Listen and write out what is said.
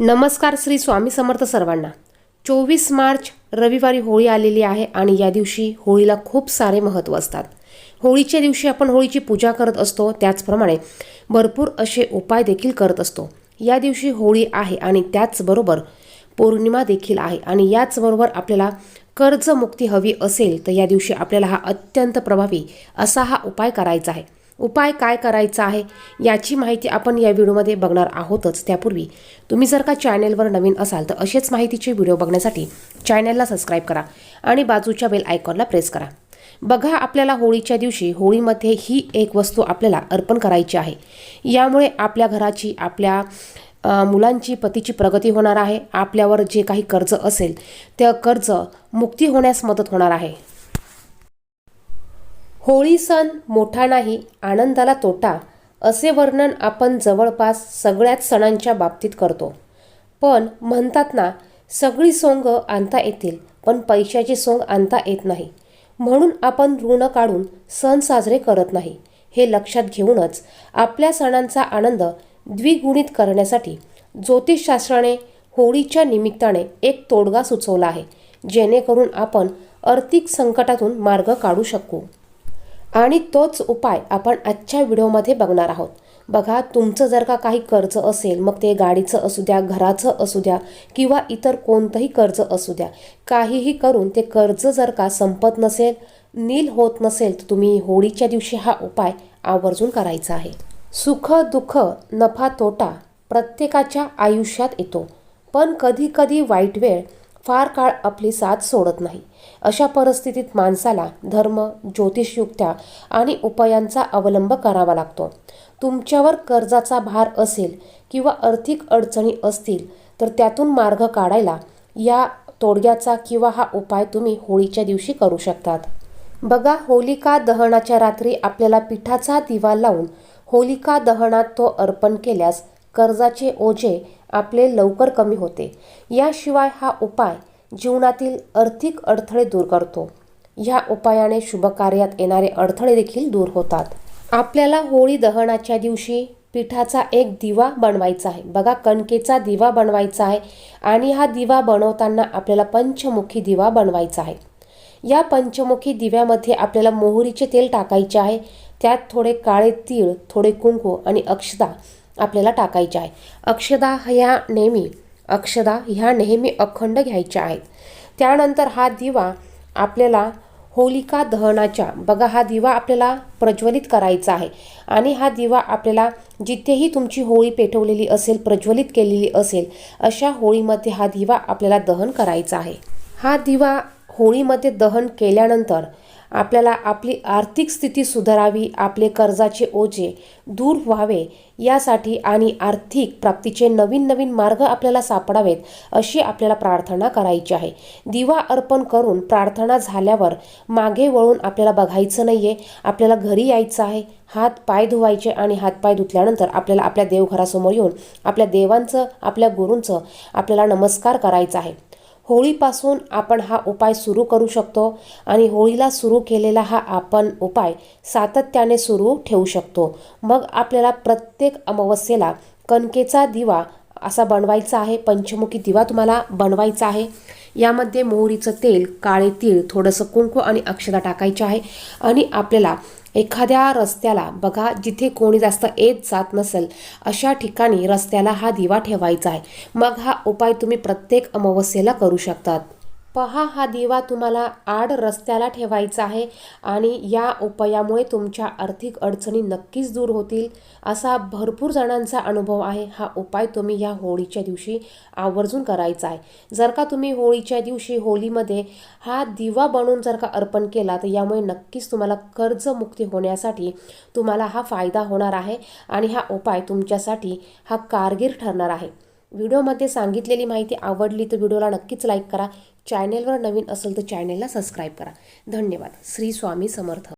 नमस्कार श्री स्वामी समर्थ सर्वांना. चोवीस मार्च रविवारी होळी आलेली आहे आणि या दिवशी होळीला खूप सारे महत्त्व असतात. होळीच्या दिवशी आपण होळीची पूजा करत असतो त्याचप्रमाणे भरपूर असे उपाय देखील करत असतो. या दिवशी होळी आहे आणि त्याचबरोबर पौर्णिमा देखील आहे आणि याचबरोबर आपल्याला कर्जमुक्ती हवी असेल तर या दिवशी आपल्याला हा अत्यंत प्रभावी असा हा उपाय करायचा आहे. उपाय काय करायचा आहे याची माहिती आपण या व्हिडिओमध्ये बघणार आहोतच. त्यापूर्वी तुम्ही जर का चॅनेलवर नवीन असाल तर असेच माहितीचे व्हिडिओ बघण्यासाठी चॅनेलला सबस्क्राईब करा आणि बाजूच्या बेल आयकॉनला प्रेस करा. बघा आपल्याला होळीच्या दिवशी होळीमध्ये ही एक वस्तू आपल्याला अर्पण करायची आहे. यामुळे आपल्या घराची आपल्या मुलांची पतीची प्रगती होणार आहे. आपल्यावर जे काही कर्ज असेल त्या कर्ज मुक्ती होण्यास मदत होणार आहे. होळी सण मोठा नाही आनंदाला तोटा असे वर्णन आपण जवळपास सगळ्याच सणांच्या बाबतीत करतो. पण म्हणतात ना सगळी सोंग आणता येतील पण पैशाची सोंग आणता येत नाही. म्हणून आपण ऋण काढून सण साजरे करत नाही. हे लक्षात घेऊनच आपल्या सणांचा आनंद द्विगुणित करण्यासाठी ज्योतिषशास्त्राने होळीच्या निमित्ताने एक तोडगा सुचवला आहे जेणेकरून आपण आर्थिक संकटातून मार्ग काढू शकू. आणि तोच उपाय आपण आजच्या व्हिडिओमध्ये बघणार आहोत. बघा तुमचं जर का काही कर्ज असेल मग ते गाडीचं असू द्या घराचं असू द्या किंवा इतर कोणतंही कर्ज असू द्या काहीही करून ते कर्ज जर का संपत नसेल नील होत नसेल तर तुम्ही होळीच्या दिवशी हा उपाय आवर्जून करायचा आहे. सुख दुःख नफा तोटा प्रत्येकाच्या आयुष्यात येतो. पण कधी कधी वाईट वेळ फार काळ आपली साथ सोडत नाही. अशा परिस्थितीत माणसाला धर्म ज्योतिषयुक्त्या आणि उपायांचा अवलंब करावा लागतो. तुमच्यावर कर्जाचा भार असेल किंवा आर्थिक अडचणी असतील तर त्यातून मार्ग काढायला या तोडग्याचा किंवा हा उपाय तुम्ही होळीच्या दिवशी करू शकतात. बघा होलिका दहनाच्या रात्री आपल्याला पिठाचा दिवा लावून होलिका दहनात तो अर्पण केल्यास कर्जाचे ओझे आपले लवकर कमी होते. याशिवाय हा उपाय जीवनातील आर्थिक अडथळे दूर करतो. ह्या उपायाने शुभकार्यात येणारे अडथळे देखील दूर होतात. आपल्याला होळी दहनाच्या दिवशी पिठाचा एक दिवा बनवायचा आहे. बघा कणकेचा दिवा बनवायचा आहे आणि हा दिवा बनवताना आपल्याला पंचमुखी दिवा बनवायचा आहे. या पंचमुखी दिव्यामध्ये आपल्याला मोहरीचे तेल टाकायचे आहे. त्यात थोडे काळे तीळ थोडे कुंकू आणि अक्षदा आपल्याला टाकायच्या आहे अक्षदा ह्या नेहमी अक्षदा ह्या नेहमी अखंड घ्यायच्या आहेत. त्यानंतर हा दिवा आपल्याला होलिका दहनाच्या बघा हा दिवा आपल्याला प्रज्वलित करायचा आहे. आणि हा दिवा आपल्याला जिथेही तुमची होळी पेटवलेली असेल प्रज्वलित केलेली असेल अशा होळीमध्ये हा दिवा आपल्याला दहन करायचा आहे. हा दिवा होळीमध्ये दहन केल्यानंतर आपल्याला आपली आर्थिक स्थिती सुधारावी आपले कर्जाचे ओझे दूर व्हावे यासाठी आणि आर्थिक प्राप्तीचे नवीन नवीन मार्ग आपल्याला सापडावेत अशी आपल्याला प्रार्थना करायची आहे. दिवा अर्पण करून प्रार्थना झाल्यावर मागे वळून आपल्याला बघायचं नाही आहे आपल्याला घरी यायचं आहे. हात पाय धुवायचे आणि हातपाय धुतल्यानंतर आपल्याला आपल्या देवघरासमोर येऊन आपल्या देवांचं आपल्या गुरूंचं आपल्याला नमस्कार करायचा आहे. होळीपासून आपण हा उपाय सुरू करू शकतो आणि होळीला सुरू केलेला हा आपण उपाय सातत्याने सुरू ठेवू शकतो. मग आपल्याला प्रत्येक अमावस्येला कणकेचा दिवा असा बनवायचा आहे पंचमुखी दिवा तुम्हाला बनवायचा आहे. यामध्ये मोहरीचं तेल काळे तीळ थोडंसं कुंकू आणि अक्षता टाकायचे आहे. आणि आपल्याला एखाद्या रस्त्याला बघा जिथे कोणी जास्त येत जात नसेल अशा ठिकाणी रस्त्याला हा दिवा ठेवायचा आहे. मग हा उपाय तुम्ही प्रत्येक अमावस्येला करू शकतात. पहा हा दिवा तुम्हाला आड रस्त्याला ठेवायचा आहे आणि या उपायामुळे तुमच्या आर्थिक अडचणी नक्कीच दूर होतील असा भरपूर जणांचा अनुभव आहे. हा उपाय तुम्ही या होळीच्या दिवशी आवर्जून करायचा आहे. जर का तुम्ही होळीच्या दिवशी होळीमध्ये हा दिवा बनवून जर का अर्पण केला तर यामुळे नक्कीच तुम्हाला कर्जमुक्ती होण्यासाठी तुम्हाला हा फायदा होणार आहे आणि हा उपाय तुमच्यासाठी हा कारगीर ठरणार आहे. व्हिडिओमध्ये सांगितलेली माहिती आवडली तर व्हिडिओला नक्कीच लाईक करा. चॅनेलवर नवीन असेल तर चॅनेलला सबस्क्राईब करा. धन्यवाद. श्री स्वामी समर्थ.